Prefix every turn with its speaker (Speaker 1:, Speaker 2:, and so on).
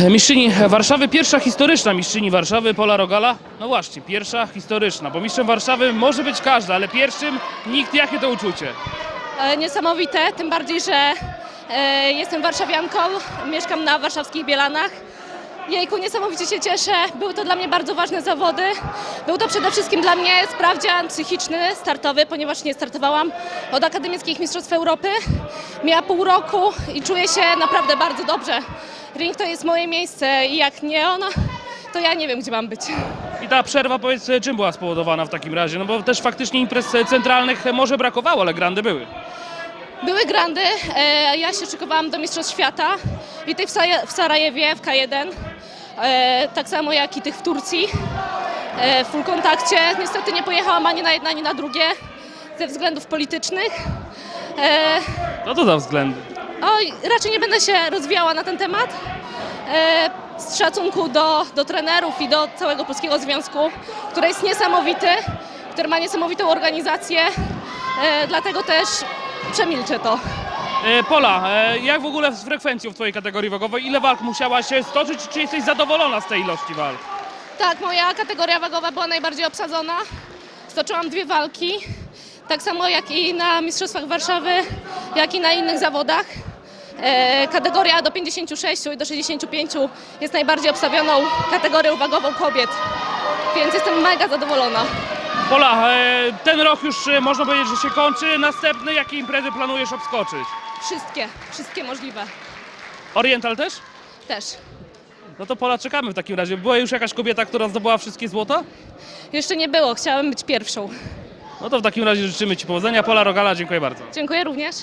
Speaker 1: Mistrzyni Warszawy, pierwsza historyczna mistrzyni Warszawy, Pola Rogala. No właśnie, pierwsza historyczna, bo mistrzem Warszawy może być każdy, ale pierwszym nikt. Jakie to uczucie?
Speaker 2: E, Niesamowite, tym bardziej, że e, jestem warszawianką, mieszkam na warszawskich Bielanach. Jejku, niesamowicie się cieszę. Były to dla mnie bardzo ważne zawody. Był to przede wszystkim dla mnie sprawdzian psychiczny, startowy, ponieważ nie startowałam od Akademickich Mistrzostw Europy. Miała pół roku i czuję się naprawdę bardzo dobrze. Ring to jest moje miejsce i jak nie ona, to ja nie wiem, gdzie mam być.
Speaker 1: I ta przerwa, powiedz, czym była spowodowana w takim razie? No bo też faktycznie imprez centralnych może brakowało, ale grandy były.
Speaker 2: Były grandy, e, ja się szykowałam do Mistrzostw Świata i tych w, Sarajewie, w K1, e, tak samo jak i tych w Turcji, e, w full kontakcie. Niestety nie pojechałam ani na jedno, ani na drugie ze względów politycznych. E,
Speaker 1: No to za względy.
Speaker 2: Oj, raczej nie będę się rozwijała na ten temat. E, z szacunku do, do trenerów i do całego Polskiego Związku, który jest niesamowity, który ma niesamowitą organizację, e, dlatego też przemilczę to.
Speaker 1: E, Pola, e, jak w ogóle z frekwencją w twojej kategorii wagowej? Ile walk musiałaś się stoczyć? Czy jesteś zadowolona z tej ilości walk?
Speaker 2: Tak, moja kategoria wagowa była najbardziej obsadzona. Stoczyłam dwie walki, tak samo jak i na Mistrzostwach Warszawy, jak i na innych zawodach. E, kategoria do 56 i do 65 jest najbardziej obstawioną kategorią wagową kobiet, więc jestem mega zadowolona.
Speaker 1: Pola, e, ten rok już e, można powiedzieć, że się kończy. Następny, jakie imprezy planujesz obskoczyć?
Speaker 2: Wszystkie, wszystkie możliwe.
Speaker 1: Oriental też?
Speaker 2: Też.
Speaker 1: No to Pola, czekamy w takim razie. Była już jakaś kobieta, która zdobyła wszystkie złota?
Speaker 2: Jeszcze nie było, chciałabym być pierwszą.
Speaker 1: No to w takim razie życzymy Ci powodzenia. Pola Rogala, dziękuję bardzo.
Speaker 2: Dziękuję również.